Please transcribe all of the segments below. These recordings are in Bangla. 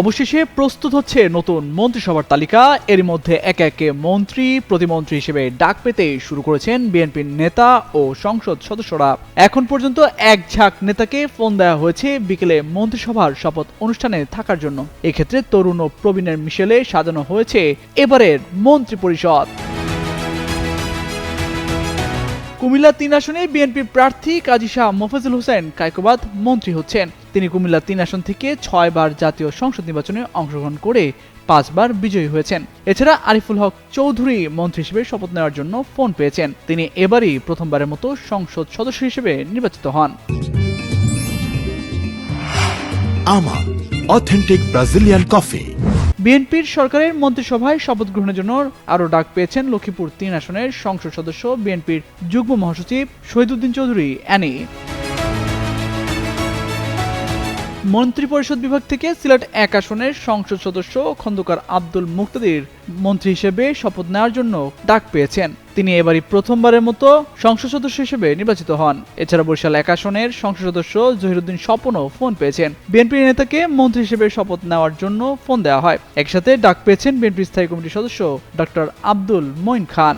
অবশেষে প্রস্তুত হচ্ছে নতুন মন্ত্রিসভার তালিকা। এর মধ্যে একে একে মন্ত্রী, প্রতিমন্ত্রী হিসেবে ডাক পেতে শুরু করেছেন বিএনপির নেতা ও সংসদ সদস্যরা। এখন পর্যন্ত এক ঝাঁক নেতাকে ফোন দেওয়া হয়েছে বিকেলে মন্ত্রিসভার শপথ অনুষ্ঠানে থাকার জন্য। এক্ষেত্রে তরুণ ও প্রবীণের মিশেলে সাজানো হয়েছে এবারের মন্ত্রী পরিষদ। কুমিল্লা তিন আসনে বিএনপির প্রার্থী কাজী শাহ মোফাজুল হোসেন কায়কোবাদ মন্ত্রী হচ্ছেন। তিনি কুমিল্লা তিন আসন থেকে ছয়বার জাতীয় সংসদ নির্বাচনে অংশগ্রহণ করে পাঁচবার বিজয়ী হয়েছেন। এছাড়া আরিফুল হক চৌধুরী মন্ত্রী হিসেবে শপথ নেওয়ার জন্য ফোন পেয়েছেন। তিনি এবারই প্রথমবারের মতো সংসদ সদস্য হিসেবে নির্বাচিত হন। আমা অথেন্টিক ব্রাজিলিয়ান কফি বিএনপির সরকারের মন্ত্রিসভায় শপথ গ্রহণের জন্য আরও ডাক পেয়েছেন লক্ষ্মীপুর তিন আসনের সংসদ সদস্য বিএনপির যুগ্ম মহাসচিব শহীদুদ্দিন চৌধুরী অ্যানি। মন্ত্রিপরিষদ বিভাগ থেকে সিলেট এক আসনের সংসদ সদস্য খন্দকার আব্দুল মুক্তাদির মন্ত্রী হিসেবে শপথ নেওয়ার জন্য ডাক পেয়েছেন। তিনি এবারই প্রথমবারের মতো সংসদ সদস্য হিসেবে নির্বাচিত হন। এছাড়া বরিশাল এক আসনের সংসদ সদস্য জহিরুদ্দিন স্বপনও ফোন পেয়েছেন। বিএনপি নেতাকে মন্ত্রী হিসেবে শপথ নেওয়ার জন্য ফোন দেওয়া হয়। একসাথে ডাক পেয়েছেন বিএনপি স্থায়ী কমিটির সদস্য doctor Abdul Moyeen Khan.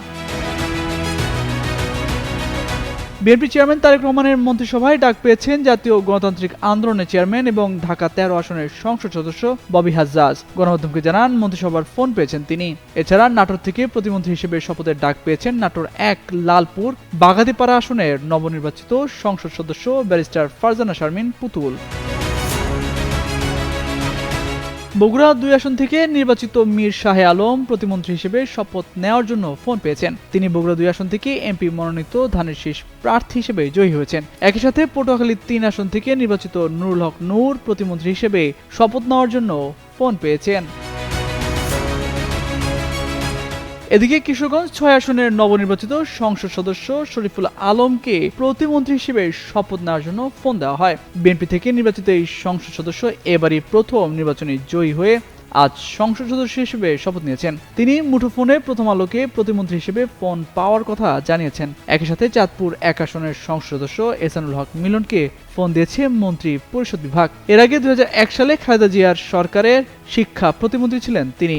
BNP chairman Tarique রহমানের মন্ত্রিসভায় ডাক পেয়েছেন জাতীয় গণতান্ত্রিক আন্দোলনের চেয়ারম্যান এবং ঢাকা তেরো আসনের সংসদ সদস্য ববি হাজ্জাজ। গণমাধ্যমকে জানান, মন্ত্রিসভার ফোন পেয়েছেন তিনি। এছাড়া নাটোর থেকে প্রতিমন্ত্রী হিসেবে শপথের ডাক পেয়েছেন নাটোর এক লালপুর বাগাতিপাড়া আসনের নবনির্বাচিত সংসদ সদস্য ব্যারিস্টার ফারজানা শারমিন পুতুল। বগুড়া দুই আসন থেকে নির্বাচিত মীর শাহে আলম প্রতিমন্ত্রী হিসেবে শপথ নেওয়ার জন্য ফোন পেয়েছেন। তিনি বগুড়া দুই আসন থেকে এমপি মনোনীত ধানের শীষ প্রার্থী হিসেবে জয়ী হয়েছেন। একই সাথে পটুয়াখালী তিন আসন থেকে নির্বাচিত নুরুল হক নূর প্রতিমন্ত্রী হিসেবে শপথ নেওয়ার জন্য ফোন পেয়েছেন। এদিকে কিশোরগঞ্জ ছয় আসনের নবনির্বাচিত সংসদ সদস্য শরীফুল আলমকে প্রতিমন্ত্রী হিসেবে শপথ নেওয়ার জন্য ফোন দেওয়া হয়। বিএনপি থেকে নির্বাচিত এই সংসদ সদস্য এবারই প্রথম নির্বাচনে জয়ী হয়ে আজ সংসদ সদস্য হিসেবে শপথ নিয়েছেন। তিনি মুঠোফোনে প্রথম আলোকে প্রতিমন্ত্রী হিসেবে ফোন পাওয়ার কথা জানিয়েছেন। একই সাথে চাঁদপুর এক আসনের সংসদ সদস্য এসানুল হক মিলনকে ফোন দিয়েছে মন্ত্রী পরিষদ বিভাগ। এর আগে দুই হাজার এক সালে খালেদা জিয়ার সরকারের শিক্ষা প্রতিমন্ত্রী ছিলেন তিনি।